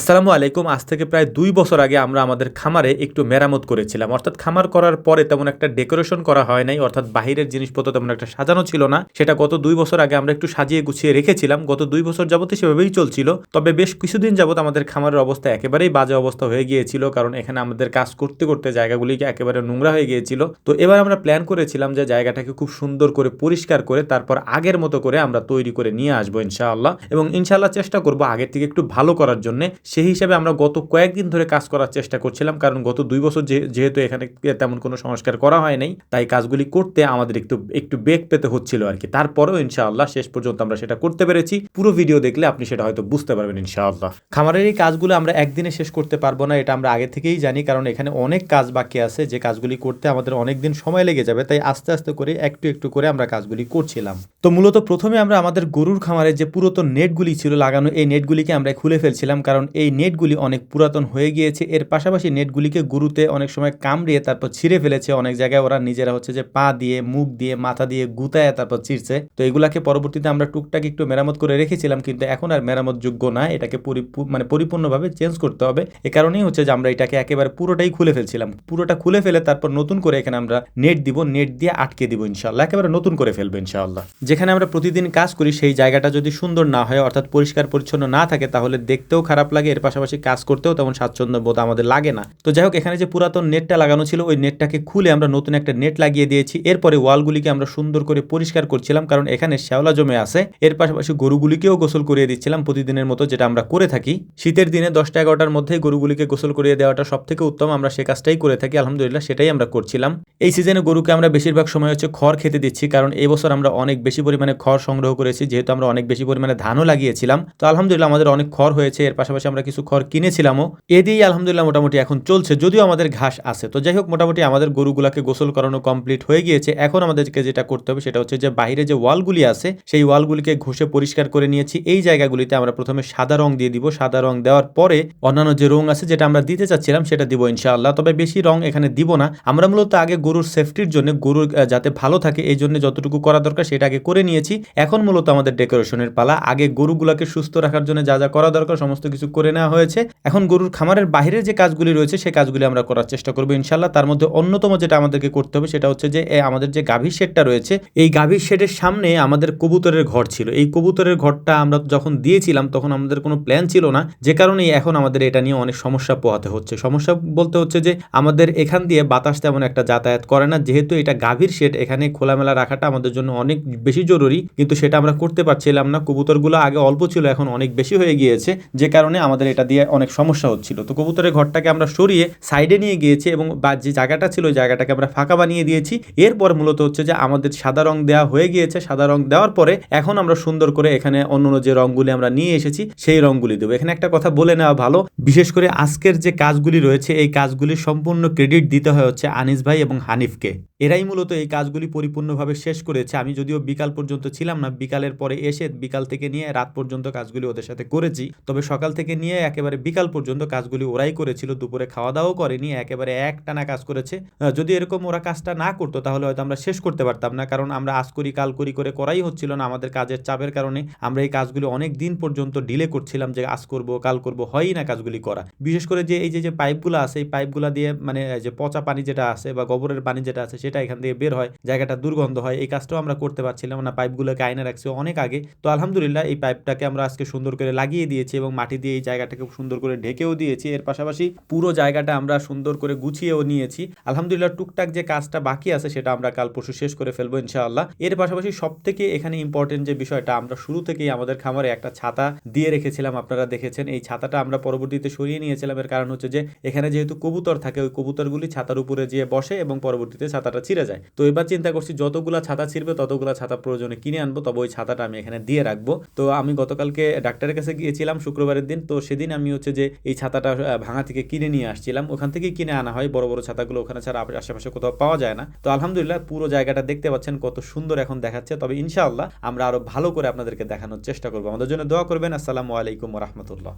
আসসালামু আলাইকুম। আজ থেকে প্রায় দুই বছর আগে আমরা আমাদের খামারে একটু মেরামত করেছিলাম। অর্থাৎ খামার করার পরে তেমন একটা ডেকোরেশন করা হয় নাই, অর্থাৎ বাহিরের জিনিসপত্র তেমন একটা সাজানো ছিল না। সেটা গত দুই বছর আগে আমরা একটু সাজিয়ে গুছিয়ে রেখেছিলাম। গত দুই বছর যাবত সেভাবেই চলছিল। তবে বেশ কিছুদিন যাবত আমাদের খামারের অবস্থা একেবারেই বাজে অবস্থা হয়ে গিয়েছিল, কারণ এখানে আমাদের কাজ করতে করতে জায়গাগুলিকে একেবারে নোংরা হয়ে গিয়েছিল। তো এবার আমরা প্ল্যান করেছিলাম যে জায়গাটাকে খুব সুন্দর করে পরিষ্কার করে তারপর আগের মতো করে আমরা তৈরি করে নিয়ে আসব ইনশাআল্লাহ। এবং ইনশাআল্লাহ চেষ্টা করব আগের থেকে একটু ভালো করার জন্য। সেই হিসাবে আমরা গত কয়েকদিন ধরে কাজ করার চেষ্টা করছিলাম, কারণ গত দুই বছর যেহেতু এখানে তেমন কোনো সংস্কার করা হয় নাই, তাই কাজগুলি করতে আমাদের একটু একটু বেগ পেতে হচ্ছিল আর কি। তারপরেও ইনশাআল্লাহ শেষ পর্যন্ত আমরা সেটা করতে পেরেছি। পুরো ভিডিও দেখলে আপনি সেটা হয়তো বুঝতে পারবেন ইনশাআল্লাহ। খামারের এই কাজগুলো আমরা একদিনে শেষ করতে পারব না, এটা আমরা আগে থেকেই জানি, কারণ এখানে অনেক কাজ বাকি আছে। যে কাজগুলি করতে আমাদের অনেক দিন সময় লেগে যাবে, তাই আস্তে আস্তে করে একটু একটু করে আমরা কাজগুলি করছিলাম। তো মূলত প্রথমে আমরা আমাদের গরুর খামারে যে পুরাতন নেটগুলি ছিল লাগানো, এই নেটগুলিকে আমরা খুলে ফেলছিলাম কারণ এই নেটগুলি অনেক পুরাতন হয়ে গিয়েছে। এর পাশাপাশি নেটগুলিকে গরুতে অনেক সময় কামড়িয়ে তারপর ছিঁড়ে ফেলেছে। অনেক জায়গায় ওরা নিজেরা হচ্ছে যে পা দিয়ে, মুখ দিয়ে, মাথা দিয়ে গুতায় তারপর চিরছে তো এগুলাকে পরবর্তীতে আমরা টুকটাক একটু মেরামত করে রেখেছিলাম, কিন্তু এখন আর মেরামত যোগ্য না। এটাকে মানে পরিপূর্ণভাবে চেঞ্জ করতে হবে। এ কারণেই হচ্ছে যে আমরা এটাকে একেবারে পুরোটাই খুলে ফেলছিলাম। পুরোটা খুলে ফেলে তারপর নতুন করে এখানে আমরা নেট দিব। নেট দিয়ে আটকে দিব ইনশাল্লাহ একেবারে নতুন করে ফেলব ইনশাআল্লাহ। যেখানে আমরা প্রতিদিন কাজ করি, সেই জায়গাটা যদি সুন্দর না হয়, অর্থাৎ পরিষ্কার পরিচ্ছন্ন না থাকে, তাহলে দেখতেও খারাপ লাগে। এর পাশাপাশি কাজ করতেও তেমন স্বাচ্ছন্দ্য বোধ আমাদের লাগে না। তো যাই হোক, এখানে যে পুরাতন নেটটা লাগানো ছিল, ওই নেটটাকে খুলে আমরা নতুন একটা নেট লাগিয়ে দিয়েছি। এরপরে ওয়ালগুলিকে আমরা সুন্দর করে পরিষ্কার করছিলাম, কারণ এখানে শ্যাওলা জমে আছে। এর পাশাপাশি গরুগুলিকেও গোসল করিয়ে দিচ্ছিলাম প্রতিদিনের মতো, যেটা আমরা করে থাকি। শীতের দিনে দশটা এগারোটার মধ্যে গরুগুলিকে গোসল করিয়ে দেওয়াটা সব থেকে উত্তম। আমরা সে কাজটাই করে থাকি, আলহামদুলিল্লাহ, সেটাই আমরা করছিলাম। এই সিজনে গরুকে আমরা বেশিরভাগ সময় হচ্ছে খড় খেতে দিচ্ছি, কারণ এই বছর আমরা অনেক বেশি পরিমাণে খড় সংগ্রহ করেছি, যেহেতু আমরা অনেক বেশি পরিমাণে ধানও লাগিয়েছিলাম। তো আলহামদুলিল্লাহ আমাদের অনেক খড় হয়েছে, এর পাশাপাশি আমরা কিছু খড় কিনেছিলামও। এ দিয়েই আলহামদুলিল্লাহ মোটামুটি এখন চলছে, যদিও আমাদের ঘাস আছে। তো যাই হোক, মোটামুটি আমাদের গরুগুলাকে গোসল করানো কমপ্লিট হয়ে গিয়েছে। এখন আমাদেরকে যেটা করতে হবে সেটা হচ্ছে যে, বাইরে যে ওয়ালগুলি আছে, সেই ওয়ালগুলিকে ঘষে পরিষ্কার করে নিয়েছি। এই জায়গাগুলিতে আমরা প্রথমে সাদা রং দিয়ে দিব। সাদা রং দেওয়ার পরে অন্যান্য যে রং আছে, যেটা আমরা দিতে চাচ্ছিলাম, সেটা দিব ইনশাআল্লাহ। তবে বেশি রং এখানে দিব না। আমরা মূলত আগে গরুর সেফটির জন্য গরুর যাতে ভালো থাকে, এই জন্য যতটুকু করা দরকার, সেটা আগে করে নিয়েছি। এখন মূলত আমাদের ডেকোরেশনের পালা। আগে গরুগুলাকে সুস্থ রাখার জন্য যা যা করা দরকার সমস্ত কিছু করে নেওয়া হয়েছে। এখন গরুর খামারের বাইরের যে কাজগুলি রয়েছে সেই কাজগুলি আমরা করার চেষ্টা করব ইনশাল্লাহ তার মধ্যে অন্যতম যেটা আমাদেরকে করতে হবে, সেটা হচ্ছে যে আমাদের যে গাভীর শেডটা রয়েছে, এই গাভীর শেডের সামনে আমাদের কবুতরের ঘর ছিল। এই কবুতরের ঘরটা আমরা যখন দিয়েছিলাম, তখন আমাদের কোনো প্ল্যান ছিল না। যে কারণে এখন আমাদের এটা নিয়ে অনেক সমস্যা পোহাতে হচ্ছে। সমস্যা বলতে হচ্ছে যে, আমাদের এখান দিয়ে বাতাস তেমন একটা যাতায়াত করে না। যেহেতু এটা গাভীর শেড, এখানে খোলামেলা রাখাটা আমাদের জন্য অনেক বেশি জরুরি, কিন্তু সেটা আমরা করতে পারছিলাম না। কবুতরগুলো আগে অল্প ছিল, এখন অনেক বেশি হয়ে গিয়েছে। যে কারণে আমাদের এটা দিয়ে অনেক সমস্যা হচ্ছিল। তো কবুতরের ঘরটাকে আমরা সরিয়ে সাইডে নিয়ে গিয়েছি এবং বা যে জায়গাটা ছিল, ওই জায়গাটাকে আমরা ফাঁকা বানিয়ে দিয়েছি। এরপর মূলত হচ্ছে যে আমাদের সাদা রং দেওয়া হয়ে গিয়েছে। সাদা রং দেওয়ার পরে এখন আমরা সুন্দর করে এখানে অন্য অন্য যে রঙগুলি আমরা নিয়ে এসেছি, সেই রঙগুলি দেবো। এখানে একটা কথা বলে নেওয়া ভালো, বিশেষ করে আজকের যে কাজগুলি রয়েছে, এই কাজগুলির সম্পূর্ণ ক্রেডিট দিতে হয় হচ্ছে আনিস ভাই এবং হানিফকে। এরাই মূলত এই কাজগুলি পরিপূর্ণভাবে শেষ করেছে। আমি যদিও বিকাল পর্যন্ত ছিলাম না, বিকালের পরে এসে বিকাল থেকে নিয়ে রাত পর্যন্ত কাজগুলি ওদের সাথে করেছি। তবে সকাল থেকে নিয়ে একেবারে বিকাল পর্যন্ত কাজগুলি ওরাই করেছিল, দুপুরে খাওয়া দাওয়াও করেনি, একেবারে এক টানা কাজ করেছে। যদি এরকম ওরা কাজটা না করতো, তাহলে হয়তো আমরা শেষ করতে পারতাম না, কারণ আমরা আজ করি কাল করি করে করাই হচ্ছিল না আমাদের কাজের চাপের কারণে। আমরা এই কাজগুলি অনেক দিন পর্যন্ত ডিলে করছিলাম যে আজ করব, কাল করব, হয়ই না কাজগুলি করা। বিশেষ করে যে এই যে পাইপগুলো আছে, এই পাইপগুলো দিয়ে মানে যে পচা পানি যেটা আছে বা গোবরের পানি যেটা আছে সেটা এখান থেকে বের হয়, জায়গাটা দুর্গন্ধ হয়, এই কাজটাও আমরা করতে পারছিলাম না, পাইপগুলোকে আয়না রাখছি অনেক আগে। তো আলহামদুলিল্লাহ এই পাইপটাকে আমরা আজকে সুন্দর করে লাগিয়ে দিয়েছি এবং মাটি দিয়ে এই জায়গাটাকে সুন্দর করে ঢেকেও দিয়েছি। এর পাশাপাশি পুরো জায়গাটা আমরা সুন্দর করে গুছিয়েও নিয়েছি। আলহামদুলিল্লাহ টুকটাক যে কাজটা বাকি আছে সেটা আমরা কাল পরশু শেষ করে ফেলব ইনশাআল্লাহ। এর পাশাপাশি সব থেকে এখানে ইম্পর্টেন্ট যে বিষয়টা, আমরা শুরু থেকেই আমাদের খামারে একটা ছাতা দিয়ে রেখেছিলাম, আপনারা দেখেছেন। এই ছাতাটা আমরা পরবর্তীতে সরিয়ে নিয়েছিলাম। এর কারণ হচ্ছে যে, এখানে যেহেতু কবুতর থাকে, ওই কবুতরগুলি ছাতার উপরে যেয়ে বসে এবং পরবর্তীতে ছাতাটা ছিঁড়ে যায়। তো এবার চিন্তা করছি, যতগুলা ছাতা ছিঁড়বে, ততগুলা ছাতা প্রয়োজনে কিনে আনব, তবে ওই ছাতাটা আমি এখানে দিয়ে রাখব। তো আমি গতকালকে ডাক্তারের কাছে গিয়েছিলাম, শুক্রবারের দিন, তো সেদিন আমি হচ্ছে যে এই ছাতাটা ভাঙা থেকে কিনে নিয়ে আসছিলাম। ওখান থেকেই কিনে আনা হয়, বড় বড় ছাতাগুলো ওখানে ছাড়া আশেপাশে কোথাও পাওয়া যায় না। তো আলহামদুলিল্লাহ, পুরো জায়গাটা দেখতে পাচ্ছেন, কত সুন্দর এখন দেখাচ্ছে। তবে ইনশাআল্লাহ, আমরা আরও ভালো করে আপনাদেরকে দেখানোর চেষ্টা করব। আমাদের জন্য দোয়া করবেন। আসসালামু আলাইকুম রহমতুল্লাহ।